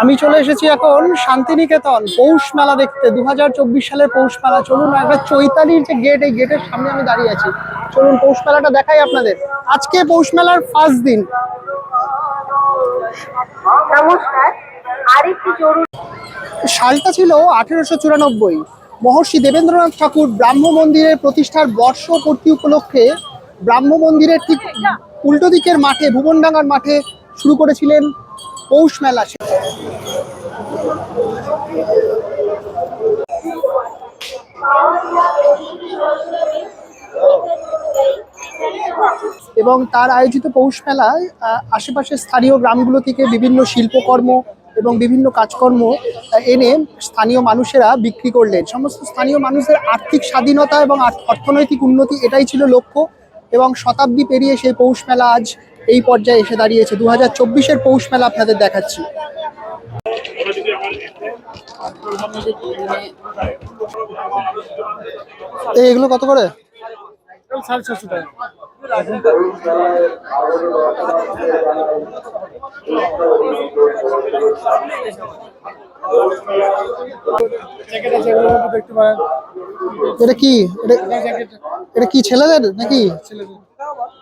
আমি চলে এসেছি এখন শান্তিনিকেতন পৌষ মেলা দেখতে। দু হাজার চব্বিশ সালের পৌষ মেলা। চলুন একবার চৈতালির যে গেট এই গেটের সামনে আমি দাঁড়িয়ে আছি। চলুন পৌষ মেলাটা দেখাই আপনাদের। আজকে পৌষ মেলার ফার্স্ট দিন। নমস্কার। আরেকটি জরুরি সালটা ছিল আঠেরোশো চুরানব্বই। মহর্ষি দেবেন্দ্রনাথ ঠাকুর ব্রাহ্ম মন্দিরের প্রতিষ্ঠার বর্ষপূর্তি উপলক্ষে ব্রাহ্ম মন্দিরের ঠিক উল্টো দিকের মাঠে ভুবনডাঙ্গার মাঠে শুরু করেছিলেন পৌষ মেলা এবং তার আয়োজিত পৌষ মেলায় আশেপাশের স্থানীয় গ্রামগুলো থেকে বিভিন্ন শিল্পকর্ম এবং বিভিন্ন কাজকর্ম এনে স্থানীয় মানুষেরা বিক্রি করলেন। সমস্ত স্থানীয় মানুষদের আর্থিক স্বাধীনতা এবং অর্থনৈতিক উন্নতি এটাই ছিল লক্ষ্য এবং শতাব্দী পেরিয়ে সেই পৌষ মেলা আজ এই পর্যায়ে এসে দাঁড়িয়েছে। দু হাজার চব্বিশের পৌষ মেলা আপনাদের দেখাচ্ছি। এগুলো কত করে? এটা কি? এটা- কি ছেলেদের নাকি? বোথ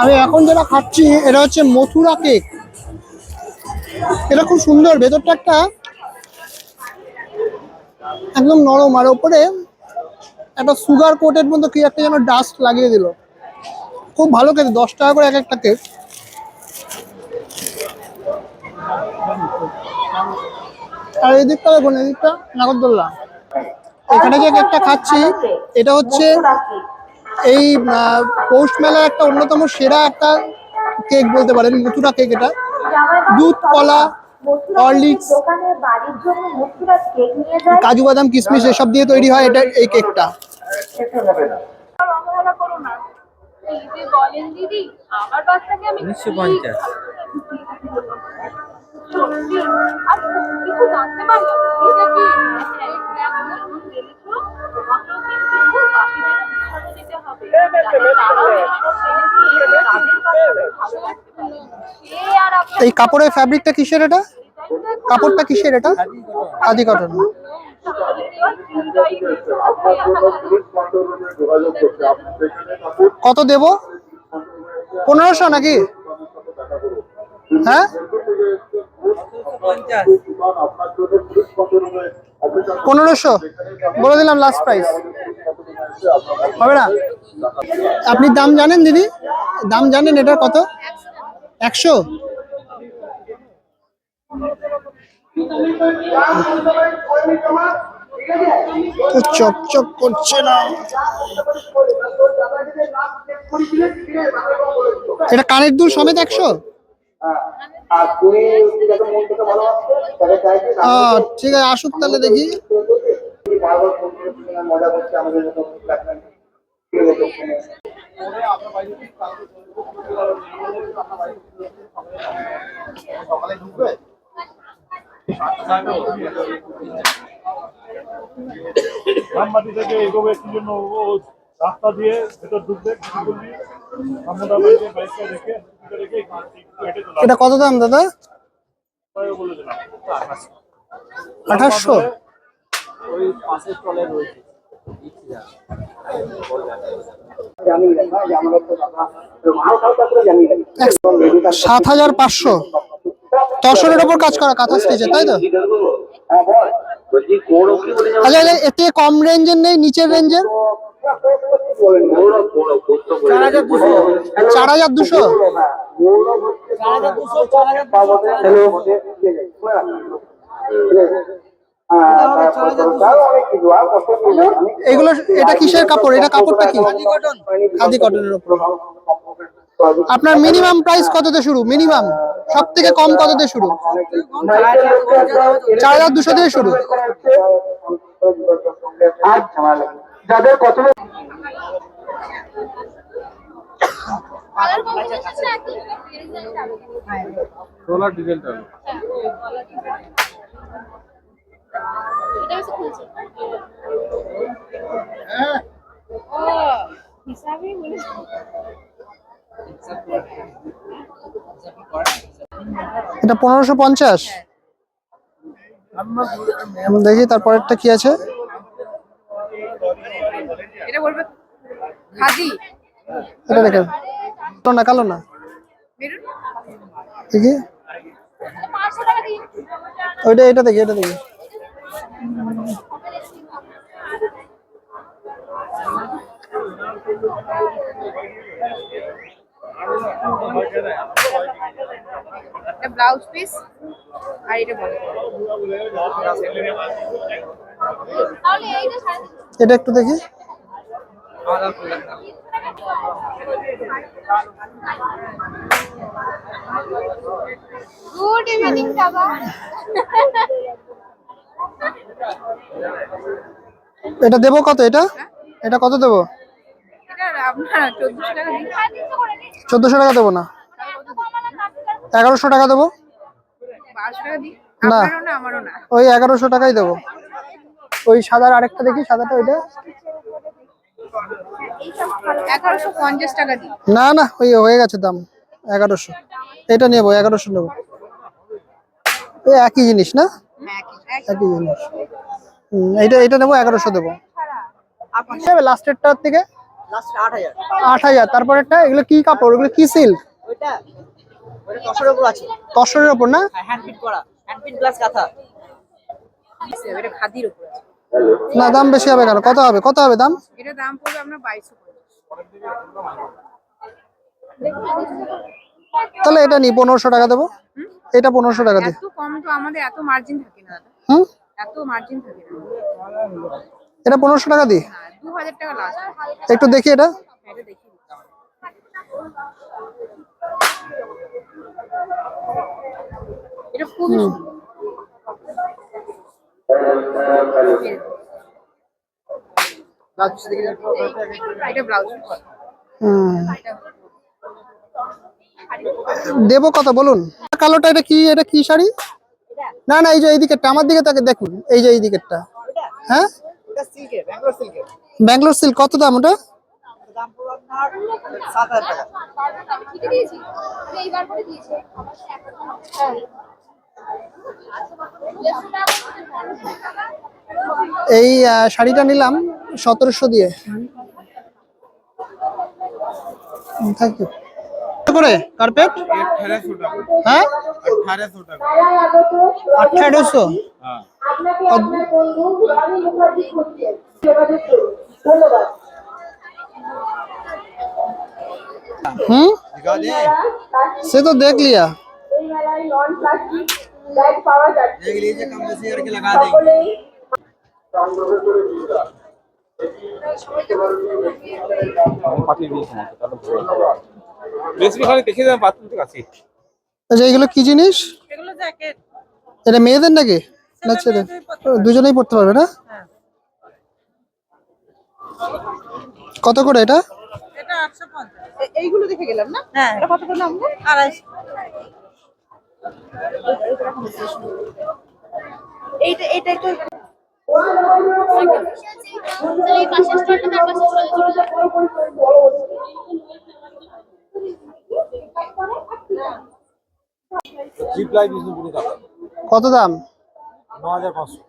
আমি এখন যেটা খাচ্ছি, এটা হচ্ছে মথুরা কেক। এটা খুব সুন্দর, ভেতরটা একটা একদম নরম, আর ওপরে একটা সুগার কোটের মতো কি একটা যেন ডাস্ট লাগিয়ে দিল। খুব ভালো খেতে দশ টাকা করে এক একটা কেক। আর এই দিকটা দেখুন এই দিকটা নাগরদোল্লা। এখানে যে কেকটা খাচ্ছি এটা হচ্ছে এই পৌষ মেলার একটা অন্যতম সেরা একটা কেক বলতে পারেন মথুরা কেক এটা। দুধ, কলা, হরলিক্স, কাজু বাদাম কিশমিশ এসব দিয়ে তৈরি হয় এটা এই কেকটা। উনিশশো পঞ্চাশ। এই কাপড়ের ফ্যাব্রিকটা কিসের এটা? কাপড়টা কিসের এটা? আদি কটন কত দেব? পনেরোশো নাকি? হ্যাঁ? পনেরোশো? বলে দিলাম লাস্ট প্রাইস হবে না? আপনি দাম জানেন দিদি? দাম জানেন এটার কত? একশো? চকচক করছে না। এটা কানের দুল সমেত একশো? ঠিক আছে আসুক তাহলে দেখি। রামবাটি থেকে এগোবে কি জন্য রাস্তা দিয়ে ভেতর ঢুকবে এটা কত দাম দাদা? আঠাশশো। সাত হাজার পাঁচশো। দর্শনের ওপর কাজ করা কাঁথা স্টেজে তাই তো? আচ্ছা আচ্ছা, এর কম রেঞ্জের নেই নিচের রেঞ্জের চার হাজার দুশো। এগুলো এটা কিসের কাপড়? এটা কাপড়টা কি? খাদি কটনের উপর। আপনার মিনিমাম প্রাইস কততে শুরু? মিনিমাম। সব থেকে কম কততে শুরু? চার হাজার দুশো থেকে শুরু। যাদের কত সোলার ডিজেলটা এটা পনেরোশো পঞ্চাশ। দেখি তারপরেরটা কি আছে। এটা খাদি এটা দেখে। কালো না কালো না? দেখি পাঁচশো টাকা দিন ওইটা এটা দেখি এটা দেখি। ব্লাউজ পিস আর এটা বলে তাহলে এইটা এটা একটু দেখি। গুড ইভিনিং দাদা এটা দেবো কত এটা? এটা কত দেবো? এটা আপনার চোদ্দশো টাকা দেবো না। এগারোশো টাকা দেবো? না। ওই এগারোশো টাকাই দেবো। ওই সাদার আরেকটা দেখি সাদাটা ওইটা। এগারোশো পঞ্চাশ টাকা দিই না না ওই হয়ে গেছে দাম এগারোশো। এটা নেব এগারোশো নেব। ওই একই জিনিস না? হ্যাঁ একই- জিনিস। হুম, এইটা এটা নেব এগারোশো দেবো। লাস্টেরটার থেকে? আট হাজার। আট হাজার। তারপরেরটা এগুলো কি কাপড়? এগুলো কি সিল্ক ওইটা ওইটা উপর তসরের ওপর না? হ্যান্ড প্রিন্ট করা। হ্যান্ড প্রিন্ট প্লাস কাঁথা এটা খাদির উপর আছে। না দাম বেশি হবে কেন? কত হবে? কত হবে দাম? এটা দাম পড়বে আপনার বাইশশো তাহলে এটা নি পনেরোশো টাকা দেবো। এটা পনেরোশো টাকা দিই এত কম তো আমাদের এত মার্জিন থাকে না দাদা। হুম? এত মার্জিন থাকে না। এটা পনেরোশো টাকা দিই হ্যাঁ দু হাজার টাকা লাস্ট একটু দেখি এটা। এটা দেখি। এটা খুবই দেবো কত বলুন। কালোটা এটা কি এটা কি শাড়ি? না না এই যে এই দিকেরটা আমার দিকে তাকে দেখুন এই যে এই দিকেরটা হ্যাঁ? ব্যাঙ্গালোর সিল্ক কত দাম ওটা? সাত হাজার টাকা। এই শাড়িটা নিলাম সতেরোশো দিয়ে। থ্যাংক ইউ করে? কার্পেট হ্যাঁ? আঠারোশো? হুম? সে তো দেখ লিয়া প্লাস্টিক ব্যাগ পাওয়া যাচ্ছে। আচ্ছা এগুলো কি জিনিস? এটা মেয়েদের নাকি? দুজনেই পড়তে পারবে না? কত করে এটা? এইগুলো দেখে গেলাম না? কত করে এইটা এটা টাকা কত দাম? ন হাজার পাঁচশো।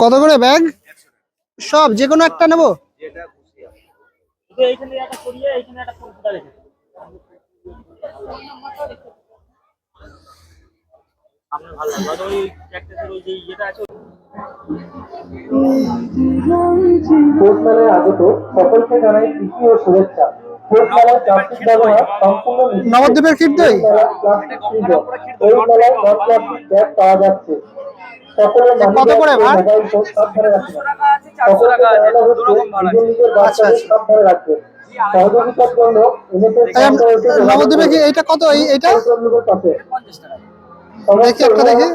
কত করে ব্যাগ? সব যে কোনো একটা নেব পোস্ট মেলায় আগত সকলকে জানাই প্রীতি ও শুভেচ্ছা পোস্ট মেলায় প্লাস্টিক ব্যবহার সম্পূর্ণ নিষিদ্ধ। নবদ্বীপের ক্ষীরদই মেলা প্লাস্টিক ফ্রি জোন। এই মেলায় নন প্লাস্টিক ব্যাগ পাওয়া যাচ্ছে। সকলের কত করে ভাড়? আচ্ছা, আচ্ছা। নবদ্বীপে কি। কত দেখি একটা দেখি।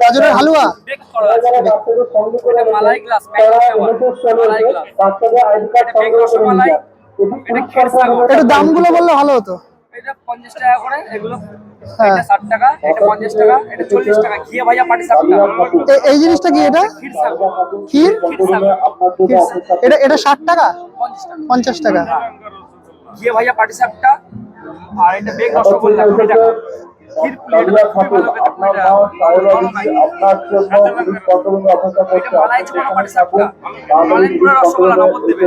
গাজরের হালুয়া। এটি একটু দামগুলো বললে ভালো হতো। এটা পঞ্চাশ টাকা করে এগুলো এটা ষাট টাকা এটা পঞ্চাশ টাকা এটা চল্লিশ টাকা। ঘিয়ে ভাজা পাটি সাপটা এই জিনিসটা কি এটা? ক্ষীর এটা এটা ষাট টাকা? পঞ্চাশ টাকা। ঘিয়ে ভাজা পাটি সাপটা আর এটা বেগ রসগোল্লা। কুড়ি টাকা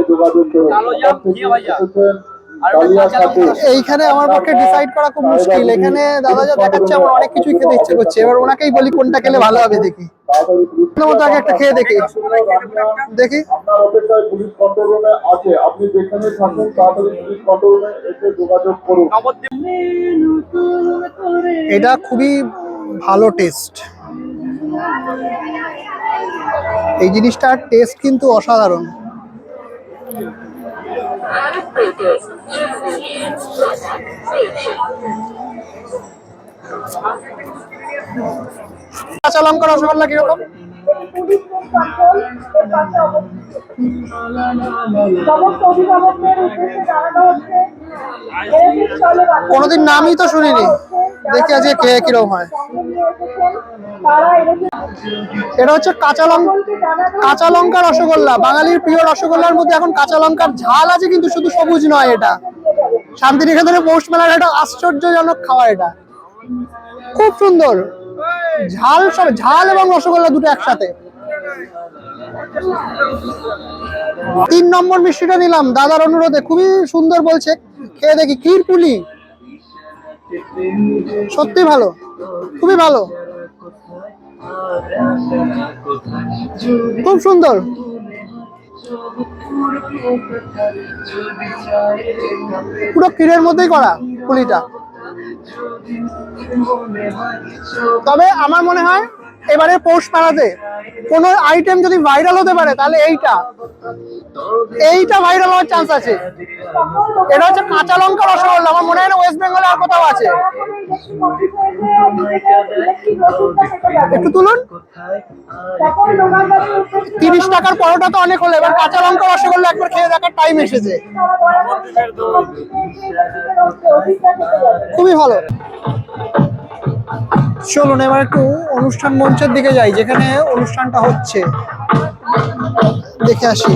যোগাযোগ এইখানে আমার পক্ষে ডিসাইড করা খুব মুশকিল। এখানে দাদা যা দেখাচ্ছে আমার অনেক কিছুই খেতে ইচ্ছে করছে। এবার ওনাকেই বলি কোনটা খেলে ভালো হবে দেখি। তাড়াতাড়ি মতো আগে একটা খেয়ে দেখি। এটা খুবই ভালো টেস্ট। এই জিনিসটার টেস্ট কিন্তু অসাধারণ। কাঁচা লঙ্কা রসগোল্লা কীরকম? সমস্ত অভিভাবকদের উদ্দেশ্যে জানানো হচ্ছে কোনোদিন নামই তো শুনিনি। দেখি আজকে খেয়ে কীরকম হয়। এটা হচ্ছে কাঁচা লঙ্কা কাঁচা লঙ্কা রসগোল্লা। বাঙালির প্রিয় রসগোল্লার মধ্যে এখন কাঁচা লঙ্কার ঝাল আছে, কিন্তু শুধু সবুজ নয় এটা। শান্তিনিকেতনে পৌষ মেলার একটা আশ্চর্যজনক খাওয়া এটা। খুব সুন্দর। ঝাল সব ঝাল এবং রসগোল্লা দুটো একসাথে। তিন নম্বর মিষ্টিটা নিলাম। দাদার অনুরোধে খুবই সুন্দর বলছে। খেয়ে দেখি? ক্ষীর পুলি। সত্যি ভালো। খুবই ভালো। খুব সুন্দর। পুরো ক্ষীরের মধ্যেই করা পুলিটা। তবে আমার মনে হয় এবারে পৌষ মেলাতে কোন আইটেম যদি ভাইরাল হতে পারে, তাহলে এইটা। এইটা ভাইরাল হওয়ার চান্স আছে। এটা হচ্ছে কাঁচা লঙ্কা রসগোল্লা। আমার মনে হয় না ওয়েস্ট বেঙ্গলে আর কোথাও আছে। একটু তুলুন। তিরিশ টাকার পরোটা তো অনেক হলো। এবার কাঁচা লঙ্কা রসগোল্লা একবার খেয়ে দেখার টাইম এসেছে। খুবই ভালো। চলুন এবার একটু অনুষ্ঠান মঞ্চের দিকে যাই যেখানে অনুষ্ঠানটা হচ্ছে। দেখে আসি।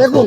দেখুন।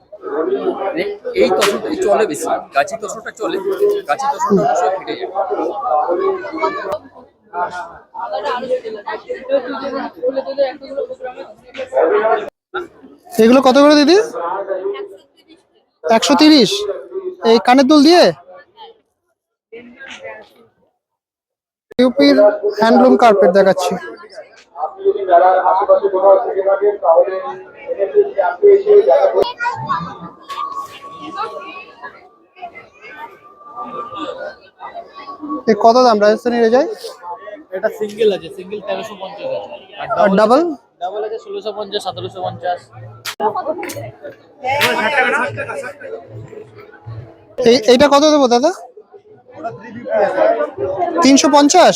মানে এই তসরটাই চলে বেশি গাছি তসরটা চলে গাছি তসরটা অবশ্য ফেটে যায় এগুলো কত করে দিদি? একশো তিরিশ। এই কানের দুল দিয়ে? ইউপির হ্যান্ডলুম কার্পেট দেখাচ্ছি। আপনি যদি আশেপাশে কোথাও থেকে থাকেন তাহলে এনএসএস ক্যাম্পে এসে দেখা করতে এ কত দাম? রাজস্থানি রেজাই এটা সিঙ্গেল আছে সিঙ্গেল তেরোশো পঞ্চাশ আছে। আর ডাবল ডাবল আছে ষোলোশো পঞ্চাশ সতেরোশো পঞ্চাশ। এই এইটা কত দেবো দাদা? তিনশো পঞ্চাশ?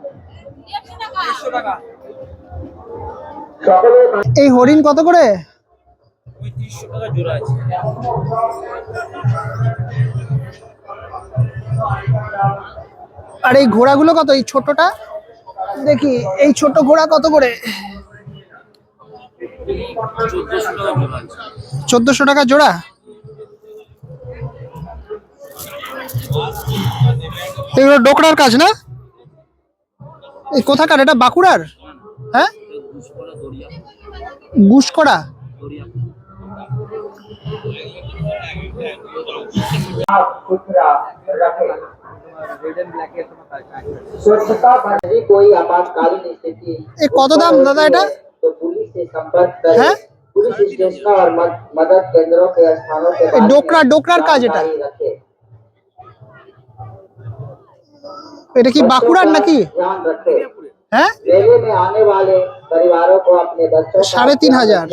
এই হরিণ কত করে? আর এই ঘোড়াগুলো কত? এই ছোটটা? দেখি এই ছোট ঘোড়া কত করে? চোদ্দোশো টাকা জোড়া? এগুলো ডোকরার কাজ না? এই কোথাকার? এটা বাঁকুড়ার? হ্যাঁ? গুসকড়া এ কত দাম দাদা এটা? হ্যাঁ? ডোকরা ডোকরার কাজ এটা। এটা কি বাঁকুড়ার নাকি? হ্যাঁ? সাড়ে তিন হাজার।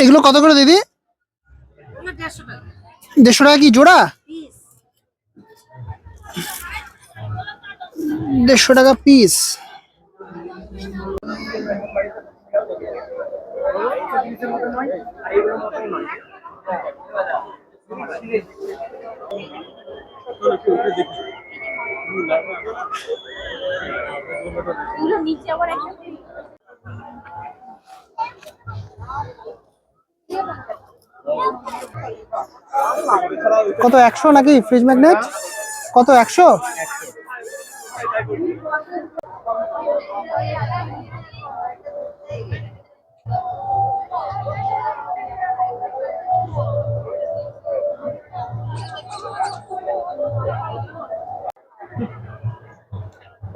এগুলো কত করে দিদি? দেড়শো টাকা কি জোড়া? দেড়শো টাকা পিস নয় কত একশো নাকি ফ্রিজ ম্যাগনেট কত একশো?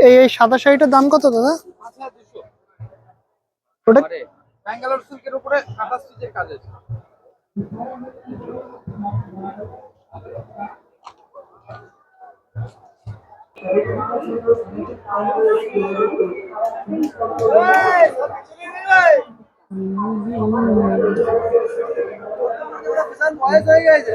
এই এই সাদা শাড়িটার দাম কত দাদা? ওটা ব্যাঙ্গালোর সিল্কের উপরে কাঁথা স্টিচের কাজ আছে। বয়স হয়ে গেছে।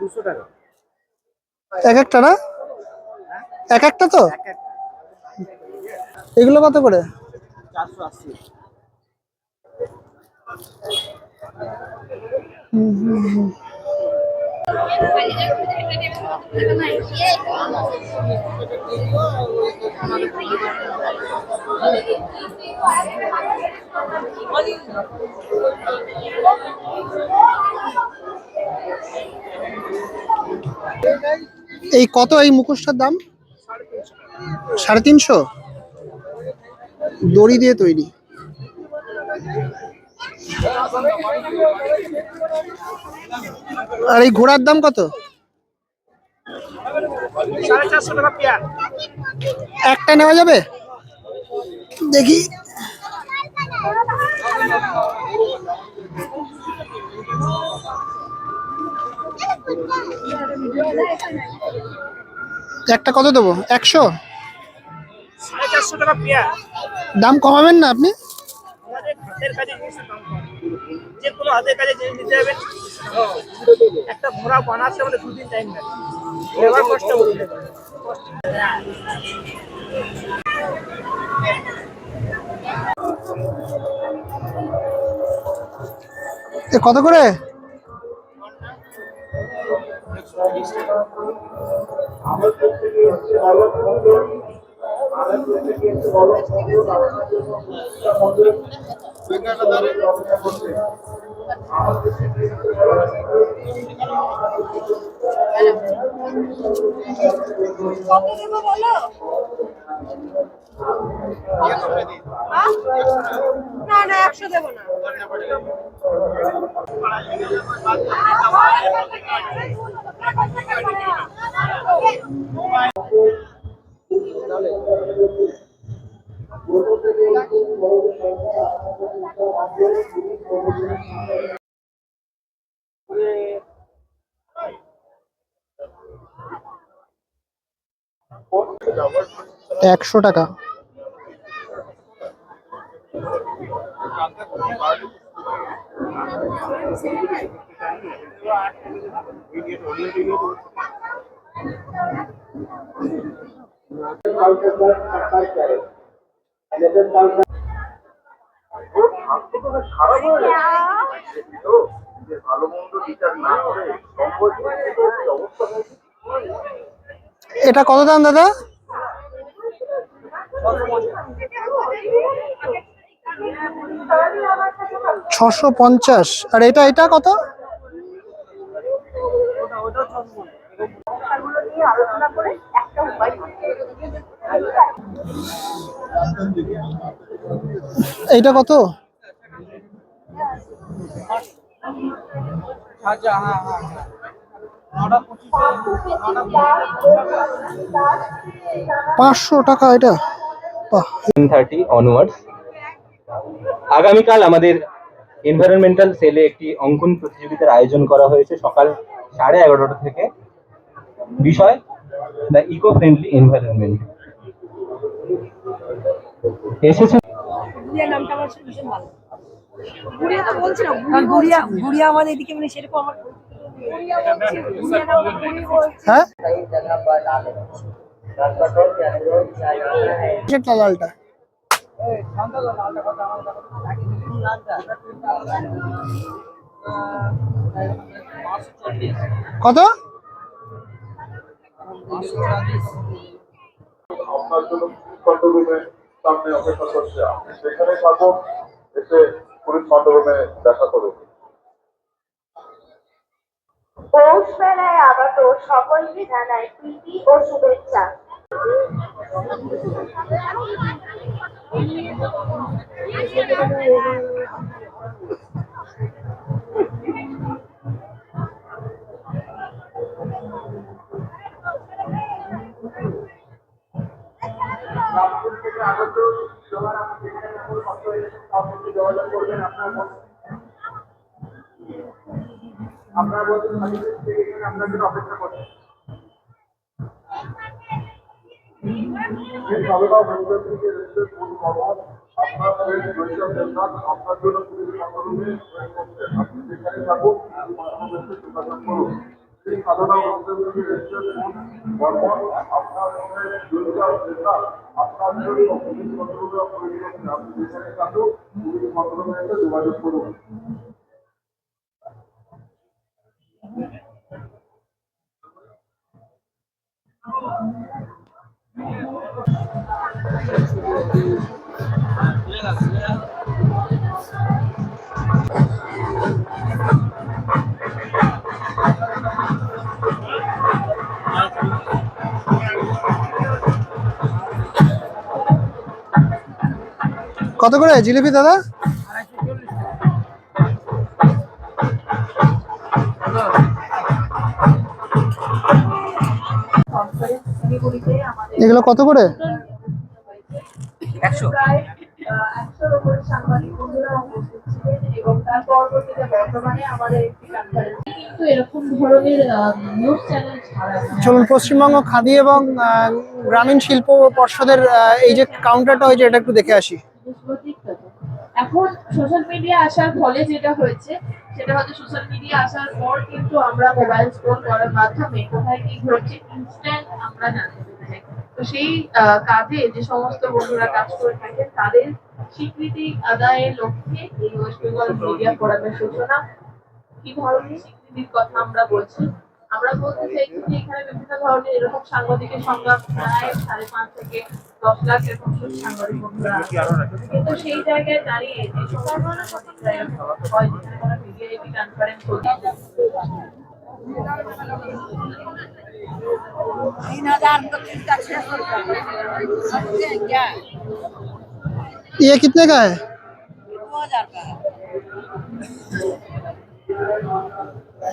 দুশো টাকা। এক একটা না? এক একটা তো? এগুলো কত করে? চারশো আশি। এই কত এই মুখোশটার দাম? সাড়ে তিনশো? দড়ি দিয়ে তৈরি। আর এই ঘোড়ার দাম কত? একটা নেওয়া যাবে? দেখি। একটা কত দেবো? একশো? দাম কমাবেন না আপনি? আমাদের যে কোনো হাতের কাজে জিনিস নিতে যাবেন একটা ঘোড়া বানাতে আমাদের দুদিন টাইম লাগে। এবার কষ্ট করতে কত করে? কত দেবো বলো? না না একশো দেবো না একশো টাকা। এটা কত দাম দাদা? ছশো পঞ্চাশ। আর এটা এটা কত? সমস্যাগুলো নিয়ে আলোচনা করে একটা উপায় এইটা কত? আচ্ছা হ্যাঁ হ্যাঁ পঁচিশ টাকা এটা। বাহ। টেন থার্টি অনওয়ার্ডস আগামীকাল আমাদের এনভায়রনমেন্টাল সেলে একটি অঙ্কন প্রতিযোগিতার আয়োজন করা হয়েছে সকাল সাড়ে এগারোটা থেকে। বিষয় দ্য ইকো ফ্রেন্ডলি এনভায়রনমেন্ট এসেছে নামটা আমার ভীষণ ভালো। গুড়িয়া তো বলছি না গুড়িয়া গুড়িয়া আমাদের এদিকে মানে সেরকম আমার হ্যাঁ? লালটা? কত? আপনার জন্য সামনে অপেক্ষা করছে। আপনি সেখানে থাকুন এসে পুলিশ কন্ট্রোল দেখা করুন পৌষ মেলায় আগত সকলকে জানায় প্রীতি ও শুভেচ্ছা। নাগপুর থেকে আগত আপনাকে যোগাযোগ করবেন আপনার আপনার বলতে আপনার জন্য অপেক্ষা করছেন আপনার জন্য আপনি যেখানে থাকুন যোগাযোগ করুন। এই সাধনা মন্দির থেকে কত করে জিলিপি দাদা? এগুলো কত করে? একশো। প্রায় আহ, একশোর উপরে সাংবাদিক বন্ধুরা উপস্থিত ছিলেন এবং তার পরবর্তীতে বর্তমানে আমাদের একটি কিন্তু এরকম ধরনের নিউজ চ্যানেল চলুন পশ্চিমবঙ্গ খাদি এবং গ্রামীণ শিল্প পর্ষদের এই যে কাউন্টারটা হয়েছে এটা একটু দেখে আসি। এখন সোশ্যাল মিডিয়া আসার ফলে যেটা হয়েছে, সেটা হচ্ছে সোশ্যাল মিডিয়া আসার পর কিন্তু আমরা মোবাইল স্ক্রল করার মাধ্যমে কোথায় কি ঘটছে ইনস্ট্যান্ট আমরা জানতে তো সেই কাজে যে সমস্ত বন্ধুরা কাজ করে থাকেন, তাদের স্বীকৃতি আদায়ের লক্ষ্যে এই ওয়েস্ট বেঙ্গল মিডিয়া ফোরামের সূচনা, কি ধরনের স্বীকৃতির কথা আমরা বলছি আমরা বলতে চাইছি যে এখানে বিভিন্ন ধরনের এরকম সাংবাদিকের সংখ্যা প্রায় সাড়ে পাঁচ থেকে দশ লাখ এরকম সাংবাদিক বন্ধুরা আছে। কিন্তু সেই জায়গায় দাঁড়িয়ে যে সমস্ত সাংবাদিকরা এরকম হয় যেখানে কোনো ভিডিআইপি কনফারেন্স হচ্ছে तीन हजार तो तीन का छह सौ रुपया समझे क्या ये कितने का है दो हजार का है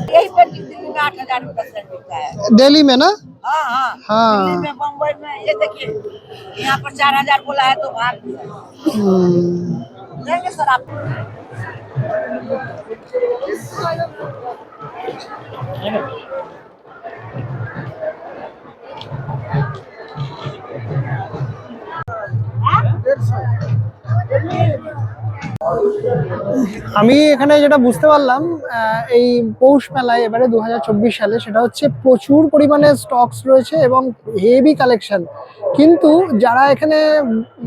यही पर कितने में आठ हज़ार रुपया से मिलता है। दिल्ली में ना? हाँ हाँ। हाँ। में बम्बई में ये देखिए यहाँ पर चार हज़ार बोला है तो भाग दिया। हम्म, सर आप। আমি এখানে যেটা বুঝতে পারলাম এই পৌষ মেলায় এবারে দুহাজার চব্বিশ সালে সেটা হচ্ছে প্রচুর পরিমাণে স্টকস রয়েছে এবং হেভি কালেকশন কিন্তু যারা এখানে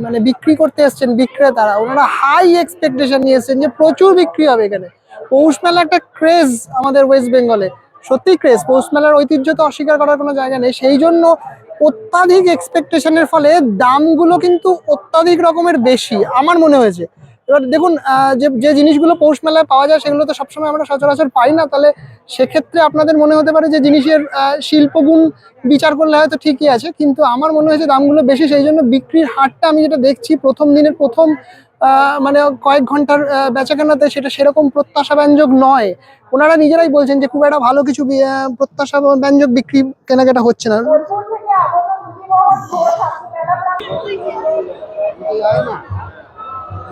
মানে বিক্রি করতে এসছেন, বিক্রেতারা, ওনারা হাই এক্সপেকটেশন নিয়ে যে প্রচুর বিক্রি হবে এখানে। পৌষ মেলা একটা ক্রেজ আমাদের ওয়েস্ট বেঙ্গলে সত্যি ক্রেজ পৌষ মেলার ঐতিহ্য তো অস্বীকার করার কোনো জায়গা নেই। সেই জন্য অত্যাধিক এক্সপেকটেশনের ফলে দামগুলো কিন্তু অত্যাধিক রকমের বেশি, আমার মনে হয়েছে। এবার দেখুন যে যে জিনিসগুলো পৌষ মেলায় পাওয়া যায় সেগুলো তো সবসময় আমরা সচরাচর পাই না। তাহলে সেক্ষেত্রে আপনাদের মনে হতে পারে যে জিনিসের শিল্পগুণ বিচার করলে হয়তো ঠিকই আছে কিন্তু আমার মনে হয়েছে দামগুলো বেশি সেই জন্য বিক্রির হারটা আমি যেটা দেখছি প্রথম দিনের প্রথম মানে কয়েক ঘণ্টার বেচাকেনাতে সেটা সেরকম প্রত্যাশা ব্যঞ্জক নয়। ওনারা নিজেরাই বলছেন যে খুব একটা ভালো কিছু প্রত্যাশা ব্যঞ্জক বিক্রি কেনাকাটা হচ্ছে না।